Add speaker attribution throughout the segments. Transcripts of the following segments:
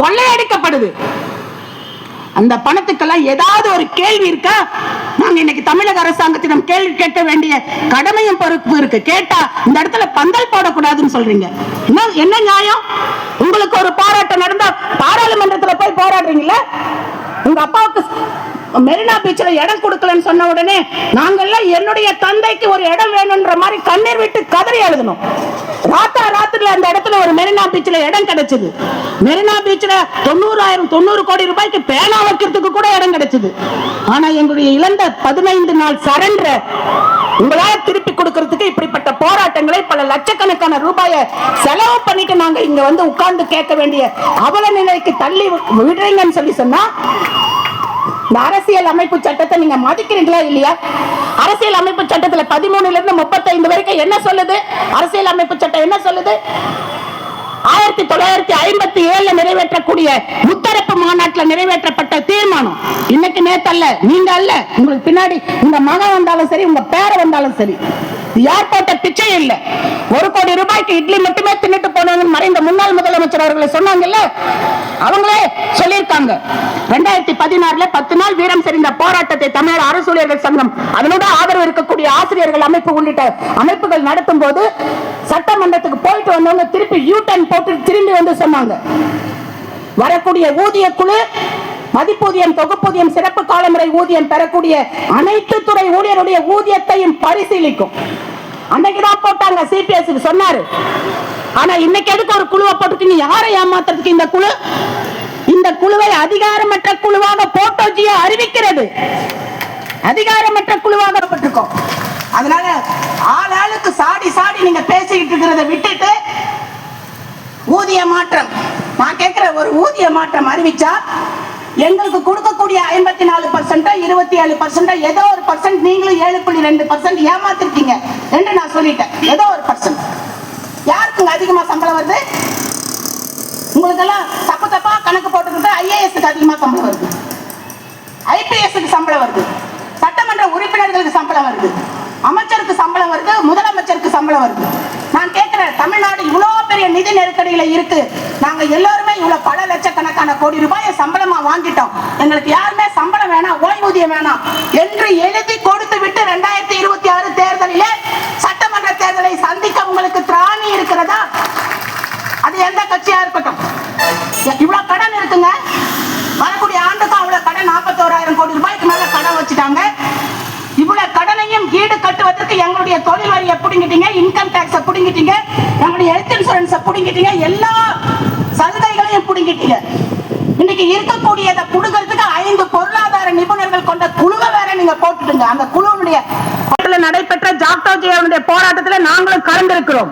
Speaker 1: கொள்ளையடிக்கப்படுது. அந்த பணத்துக்கெல்லாம் ஏதாவது ஒரு கேள்வி இருக்கா? நாங்க இன்னைக்கு தமிழக அரசாங்கத்திடம் கேள்வி கேட்க வேண்டிய கடமையும் பொறுப்பு இருக்கு. கேட்டா இந்த இடத்துல பந்தல் போடக்கூடாதுன்னு சொல்றீங்க. என்ன என்ன நியாயம்? உங்களுக்கு ஒரு போராட்டம் நடந்தா பாராளுமன்றத்துல போய் போராடுறீங்களா? உங்க அப்பாவுக்கு மெரினா பீச்சில் இடம் கொடுக்கலன்னு சொன்ன உடனே நாங்கள்லாம் என்னுடைய தந்தைக்கு ஒரு இடம் வேணும்ன்ற மாதிரி கண்ணீர் விட்டு கதறி எழுதணும் ராத்தா ராத்திரில அந்த இடத்துல ஒரு மெரினா பீச்சில் இடம் கிடைச்சது. மெரினா பீச்ல தொண்ணூறாயிரம் தொண்ணூறு கோடி ரூபாய்க்கு பேனா வைக்கிறதுக்கு கூட இடம் கிடைச்சது. ஆனா எங்களுடைய இழந்த பதினைந்து நாள் சரண்ட உங்களால திருப்பி கொடுக்கறதுக்கு இப்படிப்பட்ட போராட்டங்களை பல லட்சக்கணக்கான ரூபாயை செலவு பண்ணிட்டு நாங்க இங்க வந்து உட்கார்ந்து கேட்க வேண்டிய அவல நிலைக்கு தள்ளி விடுறீங்கன்னு சொல்லி சொன்னா இந்த அரசியல் அமைப்பு சட்டத்தை நீங்க மதிக்கிறீங்களா இல்லையா? அரசியல் அமைப்பு சட்டத்துல பதிமூணுல இருந்து முப்பத்தைந்து வரைக்கும் என்ன சொல்லுது? அரசியல் அமைப்பு சட்டம் என்ன சொல்லுது? ஆயிரத்தி தொள்ளாயிரத்தி ஐம்பத்தி ஏழுல நிறைவேற்றக்கூடிய முத்தரப்பு நிறைவேற்றப்பட்ட தீர்மானம். இன்னைக்கு நேத்தல்ல நீங்க அல்ல உங்களுக்கு பின்னாடி உங்க மகன் வந்தாலும் சரி உங்க பேர வந்தாலும் சரி யார் போட்ட பிச்சை இல்ல. ஒரு கோடி ரூபாய்க்கு இட்லி மட்டுமே தின்னுட்டு போனவங்க மறைந்த முன்னாள் முதலமைச்சர் அவர்களை சொன்னாங்கல்ல? அவங்களே சொல்லியிருக்காங்க. ரெண்டாயிரத்தி பதினாறுல பத்து நாள் வீரம் செறிந்த போராட்டத்தை தமிழக அரசு ஊழியர்கள் சங்கம் அதனோட ஆதரவு இருக்கக்கூடிய ஆசிரியர்கள் அமைப்பு உள்ளிட்ட அமைப்புகள் நடத்தும் போது சட்டமன்றத்துக்கு போயிட்டு வந்தவங்க திருப்பி யூ டர்ன் போட்டு திரும்பி வந்து சொன்னாங்க. வரக்கூடிய ஊதிய குழு மதிப்பூதியம் தொகுப்பூதியம் சிறப்பு காலமுறை ஊதியம் பெறக்கூடிய அனைத்து துறை ஊழியருடைய ஊதியத்தையும் பரிசீலிக்கும். அன்னைக்குதான் போட்டாங்க சிபிஎஸ் சொன்னாரு. ஆனா இன்னைக்கு எதுக்கு ஒரு குழுவை போட்டுருக்கீங்க யாரை ஏமாத்துறதுக்கு இந்த குழு? இந்த குழுவை அதிகாரமற்ற குழுவாக போட்டோஜியை அறிவிக்கிறது. அதிகாரமற்ற குழுவாக போட்டிருக்கோம். அதனால ஆள் ஆளுக்கு சாடி சாடி நீங்க பேசிக்கிட்டு இருக்கிறத விட்டுட்டு ஊதிய மாற்றம். நான் கேட்கிற ஒரு ஊதிய மாற்றம் அறிவிச்சா எங்களுக்கு கொடுக்கக்கூடிய ஐம்பத்தி நாலு பர்சன்டா இருபத்தி ஏழு பர்சன்டா ஏதோ ஒரு பர்சன்ட் நீங்களும் ஏழு புள்ளி ரெண்டு பர்சன்ட் ஏமாத்திருக்கீங்க என்று நான் சொல்லிட்டேன். ஏதோ ஒரு பர்சன்ட் யாருக்குங்க அதிகமா சம்பளம் வருது? உங்களுக்கெல்லாம் தப்பு தப்பா கணக்கு போட்டுக்கிட்டு ஐஏஎஸ்க்கு அதிகமா சம்பளம் வருது. ஐபிஎஸ்க்கு சம்பளம் வருது. சட்டமன்ற உறுப்பினர்களுக்கு சம்பளம் வருது. அமைச்சருக்கு சம்பளம் வருது முதலமைச்சருக்கு சம்பளம் வருது. நான் கேட்கிறேன் தமிழ்நாடு இவ்வளோ நிதி நெருக்கடியில இருக்கு. நாங்க எல்லாருமே இவ்வளவு பல லட்சக்கணக்கான கோடி ரூபாயை சம்பளமா வாங்கிட்டோம். எங்களுக்கு யாருமே சம்பளம் வேணாம் ஓய்வூதியம் வேணாம் என்று எழுதி கொடுத்து விட்டு ரெண்டாயிரத்தி இருபத்தி ஆறு தேர்தலிலே சட்டமன்ற தேர்தலை சந்திக்க உங்களுக்கு திராணி இருக்கிறதா? அது எந்த கட்சியா இருக்கட்டும். இவ்வளவு கடன் இருக்குங்க. வரக்கூடிய ஆண்டுக்கும் அவ்வளவு கடன் நாற்பத்தோராயிரம் கோடி ரூபாய்க்கு மேல கடன் வச்சுட்டாங்க. இவ்வளவு கடனையும் ஈடு கட்டுவதற்கு எங்களுடைய தொழில் வரியை பிடுங்கிட்டீங்க இன்கம் டேக்ஸை பிடுங்கிட்டீங்க நம்முடைய ஹெல்த் இன்சூரன்ஸ புடுங்கிட்டீங்க. எல்லா சலுகைகளையும் புடுங்கிட்டீங்க. இன்னைக்கு இருக்கக்கூடியதை புடுங்கிறதுக்கு ஐந்து பொருளாதார நிபுணர்கள் கொண்ட குழுவை வேற நீங்க போட்டுடுங்க அந்த குழுவுடைய நடைபெற்ற ஜாக்டோஜியனுடைய போராட்டத்துல நாங்களும் கலந்திருக்கிறோம்.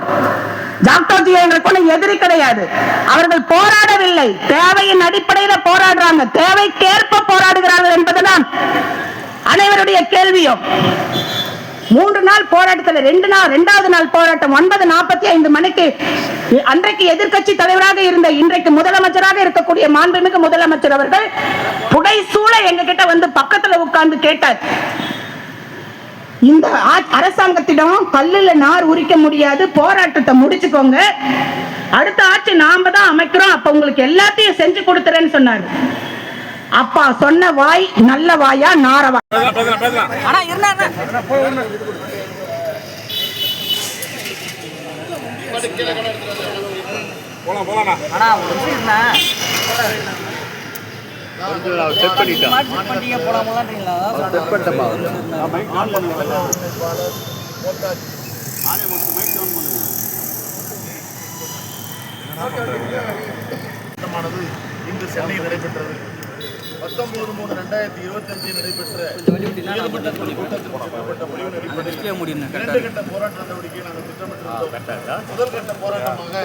Speaker 1: ஜாக்டோஜி எங்களுக்கு ஒண்ணும் எதிரி கிடையாது. அவர்கள் போராடவில்லை. தேவையின் அடிப்படையில போராடுறாங்க. தேவைக்கேற்ப போராடுகிறார்கள் என்பதுதான் அனைவருடைய கேள்வியும். மூன்று நாள் போராட்டத்துல ரெண்டு நாள் ரெண்டாவது நாள் போராட்டம் ஒன்பது நாற்பத்தி ஐந்து மணிக்கு அன்றைக்கு எதிர்கட்சி தலைவராக இருந்த இன்றைக்கு முதலமைச்சராக இருக்கக்கூடிய மாண்புமிகு முதலமைச்சர் அவர்கள் புடைசூழ எங்க கிட்ட வந்து பக்கத்துல உட்கார்ந்து கேட்டார். இந்த அரசாங்கத்திடம் கல்லுல நார் உரிக்க முடியாது போராட்டத்தை முடிச்சுக்கோங்க. அடுத்த ஆட்சி நாம தான் அமைக்கிறோம் அப்ப உங்களுக்கு எல்லாத்தையும் செஞ்சு கொடுத்துறேன்னு சொன்னாரு. அப்பா சொன்ன வாய் நல்ல வாயா நார வாய்.
Speaker 2: பண்டிகை போடாமலான்றீங்களா
Speaker 3: கூட்டமானது இன்று சென்னையில் நடைபெற்றது பத்தொன்பது மூணு ரெண்டாயிரத்தி இருபத்தஞ்சு நடைபெற்ற இரண்டு கட்ட போராட்ட நடவடிக்கையை நாங்கள் திட்டமிட்டிருந்தோம். முதல் கட்ட போராட்டமாக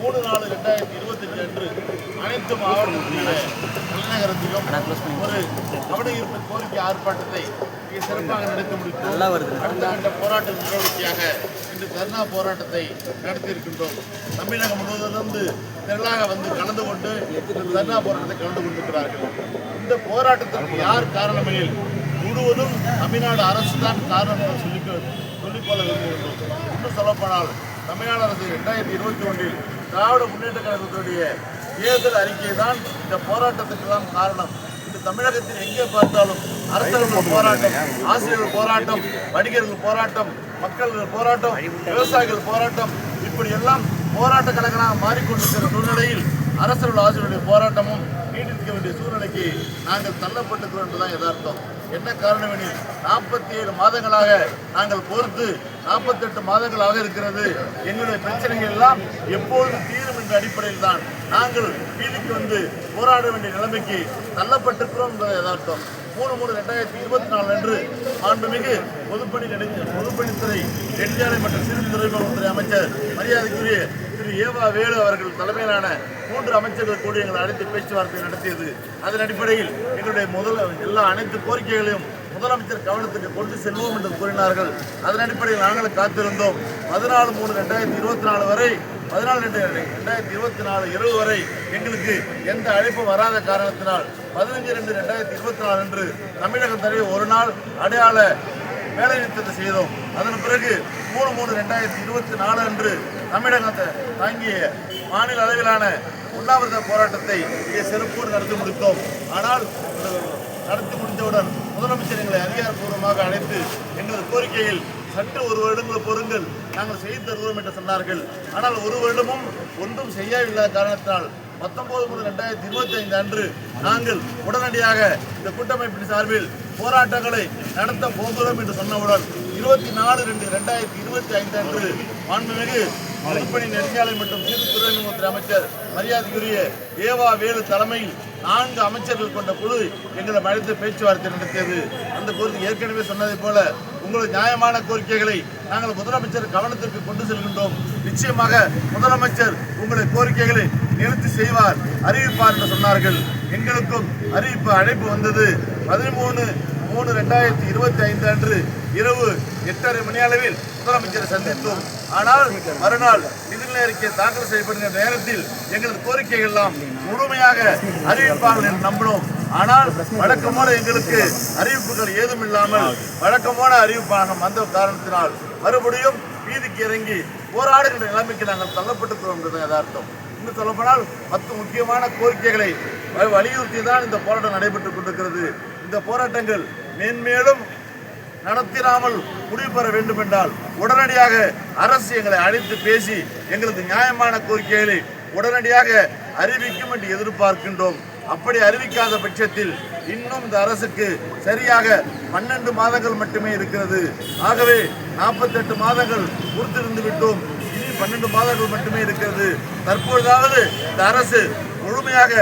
Speaker 3: மூணு நாலு ரெண்டாயிரத்தி இருபத்தஞ்சு அன்று அனைத்து மாவட்டங்களில தலைநகரத்திலும் ஒரு கவன ஈர்ப்பு கோரிக்கை ஆர்ப்பாட்டத்தை மிக சிறப்பாக நடத்தி முடித்தோம் அடுத்த கட்ட போராட்ட நடவடிக்கையாக இன்று தர்ணா போராட்டத்தை நடத்தியிருக்கின்றோம். தமிழகம் முழுவதிலிருந்து திரளாக வந்து கலந்து கொண்டு இந்த தர்ணா போராட்டத்தை கலந்து கொண்டிருக்கிறார்கள். இந்த போராட்டத்திற்கு யார் காரணமெனில் முழுவதும் தமிழ்நாடு அரசு தான் காரணம் என்று சொல்லிக் சொல்லிக்கொள்ள விரும்புகின்றோம். இன்னும் சொல்லப்போனால் தமிழ்நாடு அரசு ரெண்டாயிரத்தி இருபத்தி ஒன்றில் திராவிட முன்னேற்ற கழகத்துடைய தேர்தல் அறிக்கை தான் இந்த போராட்டத்துக்கு தான் காரணம். இந்த தமிழகத்தில் எங்கே பார்த்தாலும் அரசர்கள் போராட்டம் ஆசிரியர்கள் போராட்டம் வணிகர்கள் போராட்டம் மக்கள் போராட்டம் விவசாயிகள் போராட்டம் இப்படி எல்லாம் போராட்ட கழகமாக மாறிக்கொண்டிருக்கிற சூழ்நிலையில் அரசர்கள் ஆசிரியருடைய போராட்டமும் நீடிக்க வேண்டிய சூழ்நிலைக்கு நாங்கள் தள்ளப்பட்டிருக்கிறோம் என்றுதான் யதார்த்தம். என்ன காரணம் எனில் நாற்பத்தி ஏழு மாதங்களாக நாங்கள் பொறுத்து நாற்பத்தெட்டு மாதங்களாக இருக்கிறது. எங்களுடைய பிரச்சனைகள் எல்லாம் எப்பொழுது தீரும் என்ற அடிப்படையில் தான் நாங்கள் வீதிக்கு வந்து போராட வேண்டிய நிலைமைக்கு தள்ளப்பட்டிருக்கிறோம் என்பது எதார்த்தம் மூணு மூணு ரெண்டாயிரத்தி இருபத்தி நாலு அன்று மாண்புமிகு பொதுப்பணி பொதுப்பணித்துறை நெடுஞ்சாலை மற்றும் சிறு துறைமுகத்துறை அமைச்சர் மரியாதைக்குரிய திரு ஏவா வேலு அவர்கள் தலைமையிலான மூன்று அமைச்சர்கள் கூடி எங்களை அழைத்து பேச்சுவார்த்தை நடத்தியது. அதன் அடிப்படையில் எங்களுடைய முதல் எல்லா அனைத்து கோரிக்கைகளையும் முதலமைச்சர் கவனத்துக்கு கொண்டு செல்வோம் என்று கூறினார்கள். அதன் அடிப்படையில் நாங்கள் காத்திருந்தோம். பதினாலு மூணு ரெண்டாயிரத்தி இருபத்தி நாலு வரை பதினாலு ரெண்டு ரெண்டாயிரத்தி இருபத்தி நாலு இரவு வரை எங்களுக்கு எந்த அழைப்பும் வராத காரணத்தினால் பதினஞ்சு ரெண்டு ரெண்டாயிரத்தி இருபத்தி நாலு அன்று தமிழகம் தலைவர் ஒரு நாள் அடையாள வேலை நிறுத்தத்தை செய்தோம். அதன் பிறகு மூணு மூணு ரெண்டாயிரத்தி இருபத்தி நாலு அன்று தமிழகத்தை தாங்கிய மாநில அளவிலான உண்ணாவிரத போராட்டத்தை இங்கே சிறப்போடு நடத்தி முடித்தோம். ஆனால் நடத்தி முடிந்தவுடன் முதலமைச்சர் எங்களை அதிகாரப்பூர்வமாக அழைத்து எங்களது கோரிக்கையில் சற்று ஒரு வருடங்கள் பொறுங்கள் நாங்கள் செய்து தருவோம் என்று சொன்னார்கள். ஆனால் ஒரு வருடமும் ஒன்றும் செய்யவில்லாத காரணத்தினால் பத்தொன்பது முதல் ரெண்டாயிரத்தி இருபத்தி ஐந்து அன்று நாங்கள் உடனடியாக இந்த கூட்டமைப்பின் சார்பில் போராட்டங்களை நடத்த போகிறோம் என்று சொன்னவுடன் இருபத்தி நாலு ரெண்டு ரெண்டாயிரத்தி இருபத்தி ஐந்து அன்று மாண்புமிகு பொதுப்பணி நெடுஞ்சாலை மற்றும் சிறு அமைச்சர் மரியாதைக்குரிய ஏவா வேலு தலைமையில் நான்கு அமைச்சர்கள் கொண்ட குழு எங்களை அழைத்து பேச்சுவார்த்தை நடத்தியது. அந்த கோரிக்கை ஏற்கனவே சொன்னதைப் போல உங்களது நியாயமான கோரிக்கைகளை நாங்கள் முதலமைச்சர் கவனத்திற்கு கொண்டு செல்கின்றோம். நிச்சயமாக முதலமைச்சர் உங்களுடைய கோரிக்கைகளை நிறுத்தி செய்வார் அறிவிப்பார் என்று சொன்னார்கள். எங்களுக்கும் அறிவிப்பு அழைப்பு வந்தது. பதிமூணு மூணு ரெண்டாயிரத்தி இருபத்தி ஐந்து அன்று இரவு எட்டரை மணி அளவில் முதலமைச்சரை சந்தித்தோம். ஆனால் மறுநாள் நிதிநிலை அறிக்கை தாக்கல் செய்யப்படுகிற நேரத்தில் எங்களது கோரிக்கைகள் எல்லாம் முழுமையாக அறிவிப்பார்கள் என்று நம்பினோம். ஆனால் வழக்கமான எங்களுக்கு அறிவிப்புகள் ஏதும் இல்லாமல் வழக்கமான அறிவிப்பாக வந்த காரணத்தினால் மறுபடியும் வீதிக்கு இறங்கி போராடுகின்ற நிலைமைக்கு நாங்கள் தள்ளப்பட்டிருக்கிறோம் என்பது யதார்த்தம் இன்னும் சொல்லப்போனால் பத்து முக்கியமான கோரிக்கைகளை வலியுறுத்தி தான் இந்த போராட்டம் நடைபெற்றுக் கொண்டிருக்கிறது. இந்த போராட்டங்கள் மேன்மேலும் நடத்திடாமல் முடிவு பெற வேண்டும் என்றால் உடனடியாக அரசு எங்களை அழைத்து பேசி எங்களது நியாயமான கோரிக்கைகளை உடனடியாக அறிவிக்கும் என்று எதிர்பார்க்கின்றோம். அப்படி அறிவிக்காத பட்சத்தில் இன்னும் இந்த அரசுக்கு சரியாக பன்னெண்டு மாதங்கள் மட்டுமே இருக்கிறது. ஆகவே நாற்பத்தெட்டு மாதங்கள் கொடுத்திருந்து விட்டோம். இனி பன்னெண்டு மாதங்கள் மட்டுமே இருக்கிறது. தற்பொழுதாவது இந்த அரசு முழுமையாக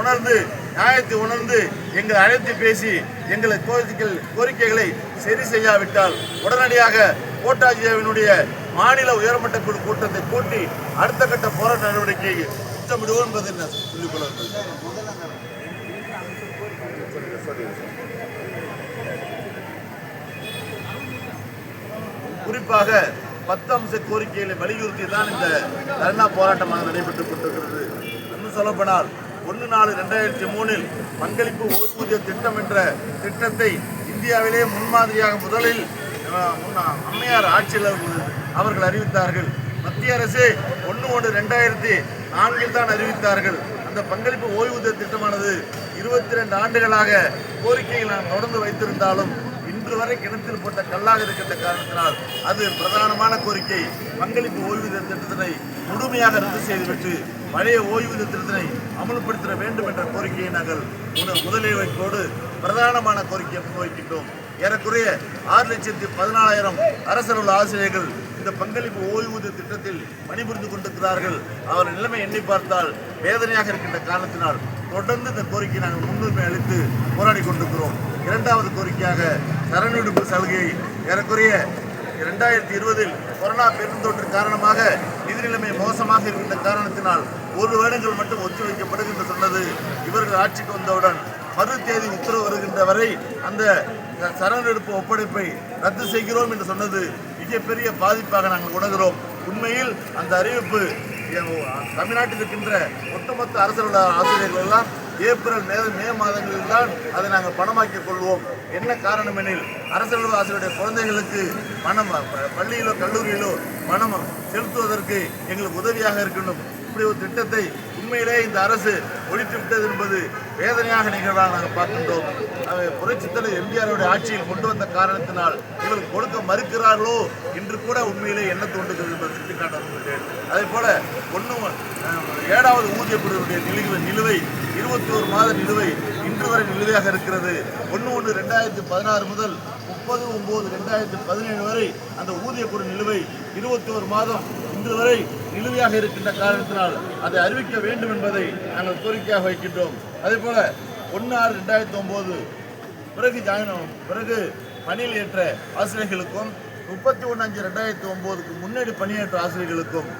Speaker 3: உணர்ந்து நியாயத்தை உணர்ந்து எங்களை அழைத்து பேசி எங்களை கோரிக்கைகள் கோரிக்கைகளை சரி செய்யாவிட்டால் உடனடியாக கோட்டாஜியாவினுடைய மாநில உயர்மட்ட குழு கூட்டத்தை கூட்டி அடுத்த கட்ட போராட்ட நடவடிக்கை திட்டமிடுவோம் என்பதை நான் சொல்லிக் கொள்ள குறிப்பாக பத்து அம்ச கோரிக்கைகளை வலியுறுத்தி தான் இந்த தர்ணா போராட்டமாக நடைபெற்றுக் கொண்டிருக்கிறது. இன்னும் சொல்லப்போனால் ஒன்று நாலு ரெண்டாயிரத்தி மூணில் பங்களிப்பு ஓய்வூதிய திட்டம் என்ற திட்டத்தை இந்தியாவிலே முன்மாதிரியாக முதலில் அம்மையார் ஆட்சியில் அவர்கள் அறிவித்தார்கள். மத்திய அரசு ஒன்று ஒன்று ரெண்டாயிரத்தி நான்கில் தான் அறிவித்தார்கள். அந்த பங்களிப்பு ஓய்வூதிய திட்டமானது இருபத்தி ரெண்டு ஆண்டுகளாக கோரிக்கையை நாம் தொடர்ந்து வைத்திருந்தாலும் இன்று வரை கிணத்தில் போட்ட கல்லாக இருக்கின்ற காரணத்தினால் அது பிரதானமான கோரிக்கை. பங்களிப்பு ஓய்வூதிய திட்டத்தினை முழுமையாக ரத்து செய்துவிட்டு பழைய ஓய்வூதிய திட்டத்தினை அமல்படுத்த வேண்டும் என்ற கோரிக்கையை நாங்கள் முத- வைப்போடு பிரதானமான கோரிக்கையை முன்வைக்கின்றோம். ஏறக்குறைய ஆறு லட்சத்தி பதினாலாயிரம் அரசர் உள்ள ஆசிரியர்கள் இந்த பங்களிப்பு ஓய்வூதிய திட்டத்தில் பணிபுரிந்து கொண்டிருக்கிறார்கள். அவர் நிலைமை எண்ணி பார்த்தால் வேதனையாக இருக்கின்ற காரணத்தினால் தொடர்ந்து இந்த கோரிக்கையை நாங்கள் முன்னுரிமை அளித்து போராடி கொண்டிருக்கிறோம். இரண்டாவது கோரிக்கையாக சரணிடுப்பு சலுகை ஏறக்குறைய இரண்டாயிரத்தி இருபதில் கொரோனா பெருந்தொற்று காரணமாக நிதி மோசமாக இருக்கின்ற காரணத்தினால் ஒரு வருடங்கள் மட்டும் ஒத்திவைக்கப்படுகின்ற சொன்னது இவர்கள் ஆட்சிக்கு வந்தவுடன் மறு தேதி உத்தரவு வருகின்ற வரை அந்த சரணெடுப்பு ஒப்படைப்பை ரத்து செய்கிறோம் என்று சொன்னது மிகப்பெரிய பாதிப்பாக நாங்கள் உணர்கிறோம். உண்மையில் அந்த அறிவிப்பு எ- தமிழ்நாட்டில் இருக்கின்ற ஒட்டுமொத்த அரசு ஆசிரியர்கள் எல்லாம் ஏப்ரல் மே மே மாதங்களில் தான் அதை நாங்கள் பணமாக்கிக் கொள்வோம். என்ன காரணம் எனில் அரசு ஆசிரியருடைய குழந்தைகளுக்கு பணம் ப- பள்ளியிலோ கல்லூரியிலோ பணம் செலுத்துவதற்கு எங்களுக்கு உதவியாக இருக்கணும். இப்படி ஒரு திட்டத்தை உண்மையிலே இந்த அரசு ஒழித்து விட்டது என்பது வேதனையாக நிகழ்வாக நாங்கள் பார்க்கின்றோம். அவை புரட்சித் தலைவர் எம்ஜிஆருடைய ஆட்சியில் கொண்டு வந்த காரணத்தினால் இவர்கள் கொடுக்க மறுக்கிறார்களோ என்று கூட உண்மையிலே என்ன தோன்றுகிறது என்பதை சுட்டிக்காட்ட அதே போல ஒன்று ஏழாவது ஊதிய குழுவுடைய நிலுவை நிலுவை இருபத்தி ஒரு மாத நிலுவை இன்று வரை நிலுவையாக இருக்கிறது. ஒன்று ஒன்று ரெண்டாயிரத்தி பதினாறு முதல் முப்பது ஒம்பது ரெண்டாயிரத்தி பதினேழு வரை அந்த ஊதிய குழு நிலுவை இருபத்தோரு மாதம் இன்று வரை நிலுவையாக இருக்கின்ற காரணத்தினால் அதை அறிவிக்க வேண்டும் என்பதை நாங்கள் கோரிக்கையாக வைக்கின்றோம். அதே போல ஒன்று ஆறு ரெண்டாயிரத்தி ஒம்பது பிறகு ஜாயின் பிறகு பணியில் ஏற்ற ஆசிரியர்களுக்கும் முப்பத்தி ஒன்று அஞ்சு ரெண்டாயிரத்தி ஒம்போதுக்கு முன்னாடி பணியேற்ற ஆசிரியர்களுக்கும்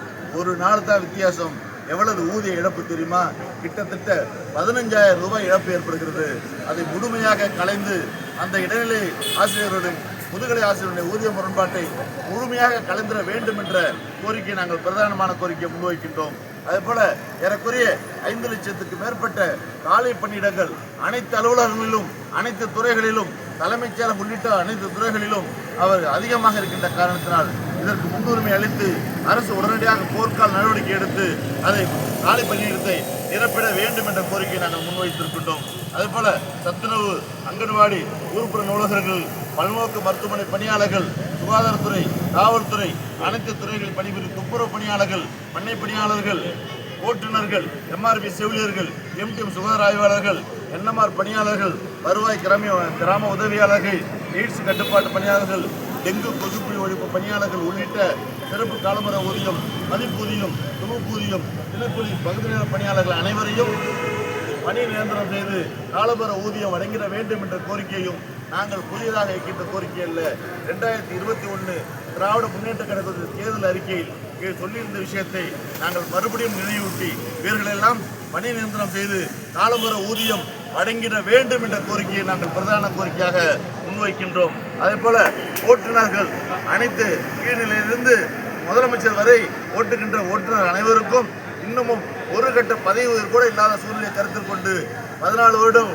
Speaker 3: ஒரு நாள் தான் வித்தியாசம். எவ்வளவு ஊதிய இழப்பு தெரியுமா? கிட்டத்தட்ட பதினஞ்சாயிரம் ரூபாய் இழப்பு ஏற்படுகிறது. அதை முழுமையாக கலைந்து அந்த இடைநிலை ஆசிரியர்களுடன் முதுகலை ஆசிரியருடைய ஊதிய முரண்பாட்டை முழுமையாக கலந்துட வேண்டும் என்ற கோரிக்கை நாங்கள் பிரதானமான கோரிக்கையை முன்வைக்கின்றோம் அதேபோல ஏறக்குறைய ஐந்து லட்சத்துக்கு மேற்பட்ட காலை பணியிடங்கள் அனைத்து அலுவலகங்களிலும் அனைத்து துறைகளிலும் தலைமைச் செயலகம் உள்ளிட்ட அனைத்து துறைகளிலும் அவர் அதிகமாக இருக்கின்ற காரணத்தினால் இதற்கு முன்னுரிமை அளித்து அரசு உடனடியாக போர்க்கால நடவடிக்கை எடுத்து அதை காலி பணியிடத்தை நிரப்பிட வேண்டும் என்ற கோரிக்கையை நாங்கள் முன்வைத்திருக்கின்றோம். அதேபோல சத்துணவு அங்கன்வாடி ஊர்ப்புற நூலகர்கள் பல்நோக்கு மருத்துவமனை பணியாளர்கள் சுகாதாரத்துறை காவல்துறை அனைத்து துறைகளில் பணிபுரியும் துப்புரவு பணியாளர்கள் பண்ணை பணியாளர்கள் ஓட்டுநர்கள் எம்ஆர்பி செவிலியர்கள் எம்டிஎம் சுகாதார ஆய்வாளர்கள் என்எம்ஆர் பணியாளர்கள் வருவாய் கிராம கிராம உதவியாளர்கள் எய்ட்ஸ் கட்டுப்பாட்டு பணியாளர்கள் டெங்கு கொசுப்புழு ஒழிப்பு பணியாளர்கள் உள்ளிட்ட சிறப்பு காலமுறை ஊதியம் மதிப்பூதியம் துணுப்பூதியம் தினக்கூலி பகுதி நேர பணியாளர்கள் அனைவரையும் பணி நிரந்தரம் செய்து காலபர ஊதியம் வழங்கிட வேண்டும் என்ற கோரிக்கையும் நாங்கள் புதியதாக இருக்கின்ற கோரிக்கை அல்ல. ரெண்டாயிரத்தி இருபத்தி ஒன்று திராவிட முன்னேற்ற கழகத்தின் தேர்தல் அறிக்கையில் சொல்லியிருந்த விஷயத்தை நாங்கள் மறுபடியும் நினைவூட்டி இவர்களெல்லாம் பணி நிரந்தரம் செய்து காலமுறை ஊதியம் அடங்கிட வேண்டும் என்ற கோரிக்கையை நாங்கள் பிரதான கோரிக்கையாக முன்வைக்கின்றோம். அதே போல ஓட்டுநர்கள் அனைத்து கீழ்நிலையிலிருந்து முதலமைச்சர் வரை ஓட்டுகின்ற ஓட்டுநர் அனைவருக்கும் இன்னமும் ஒரு கட்ட பதவி உயர்வு கூட இல்லாத சூழ்நிலையை கருத்தில் கொண்டு பதினாலு வருடம்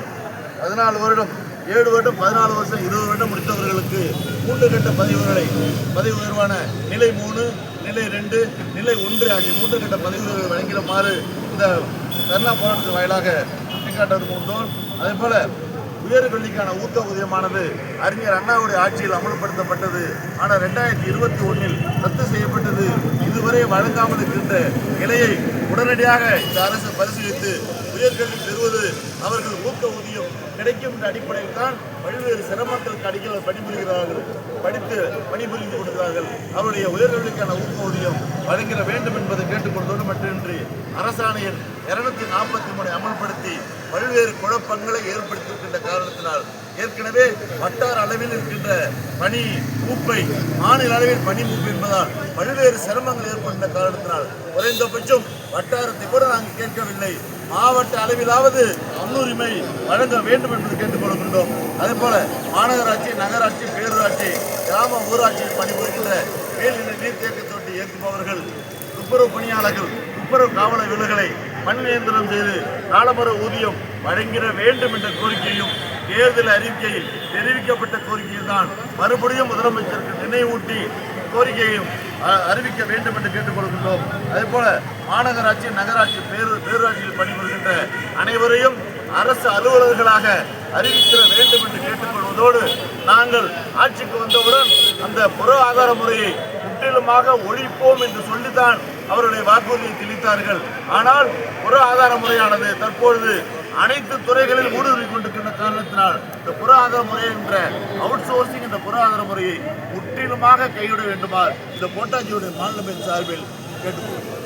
Speaker 3: பதினாலு வருடம் ஏழு வருடம் பதினாலு வருஷம் இருபது வருடம் முடித்தவர்களுக்கு மூன்று கட்ட பதவி உயர்வுகளை பதவி உயர்வான நிலை மூணு நிலை ரெண்டு நிலை ஒன்று ஆகிய மூன்று கட்ட பதவி உயர்வு வழங்கிடுமாறு இந்த தர்ணா போராட்டத்தின் வாயிலாக வழிகாட்டுவது போன்றும் அதே போல உயர்கல்விக்கான ஊக்க ஊதியமானது அறிஞர் அண்ணாவுடைய ஆட்சியில் அமல்படுத்தப்பட்டது. ஆனால் ரெண்டாயிரத்தி இருபத்தி ஒன்றில் ரத்து செய்யப்பட்டது. இதுவரை வழங்காமல் இருக்கின்ற நிலையை உடனடியாக இந்த அரசு பரிசீலித்து உயர்கல்வி பெறுவது அவர்கள் ஊக்க ஊதியம் கிடைக்கும் என்ற அடிப்படையில் தான் பல்வேறு சிரமங்களுக்கு அடிக்கல் பணிபுரிகிறார்கள். படித்து பணிபுரிந்து கொடுக்கிறார்கள் அவருடைய உயர்கல்விக்கான ஊக்க ஊதியம் வழங்கிட வேண்டும் என்பதை கேட்டுக்கொள்வதோடு மட்டுமின்றி அரசாணையின் இருநூத்தி நாற்பத்தி மூணை அமல்படுத்தி பல்வேறு குழப்பங்களை ஏற்படுத்தியிருக்கின்ற காரணத்தினால் ஏற்கனவே வட்டார அளவில் இருக்கின்ற பனி மூப்பை மாநில அளவில் பனி மூப்பு என்பதால் பல்வேறு சிரமங்கள் ஏற்பட்ட காரணத்தினால் குறைந்தபட்சம் வட்டாரத்தை கூட நாங்கள் கேட்கவில்லை. மாவட்ட அளவிலாவது முன்னுரிமை வழங்க வேண்டும் என்று கேட்டுக்கொள்கின்றோம். அதே போல மாநகராட்சி நகராட்சி பேரூராட்சி கிராம ஊராட்சியில் பணிபுரிகின்ற மேல்நிலை நீர்த்தேக்க தொட்டி இயக்குபவர்கள் துப்புரவு பணியாளர்கள் துப்புரவு காவல விலகலை பணி நியந்திரம் செய்து காலமுறை ஊதியம் வழங்கிட வேண்டும் என்ற கோரிக்கையும் தேர்தல் அறிக்கையில் தெரிவிக்கப்பட்ட கோரிக்கையில் தான் மறுபடியும் முதலமைச்சருக்கு நினைவூட்டி கோரிக்கையையும் அ- அறிவிக்க வேண்டும் என்று கேட்டுக்கொள்கின்றோம் அதே போல மாநகராட்சி நகராட்சி பேரு பேரூராட்சியில் பணிபுரிகின்ற அனைவரையும் அரசு அலுவலர்களாக அறிவித்திட வேண்டும் என்று கேட்டுக்கொள்வதோடு நாங்கள் ஆட்சிக்கு வந்தவுடன் அந்த புற ஆதார முறையை முற்றிலுமாக ஒழிப்போம் என்று சொல்லித்தான் அவருடைய வாக்குறுதியை திணித்தார்கள் ஆனால் புற ஆதார முறையானது தற்பொழுது அனைத்து துறைகளில் ஊடுருவி கொண்டிருக்கின்ற காரணத்தினால் இந்த புற ஆதார முறை என்ற அவுட் சோர்சிங் இந்த புற ஆதார முறையை முற்றிலுமாக கைவிட வேண்டுமா இந்த போட்டாஜியுடைய மாநிலமின் சார்பில்
Speaker 2: கேட்டுக்கொள்கிறேன்.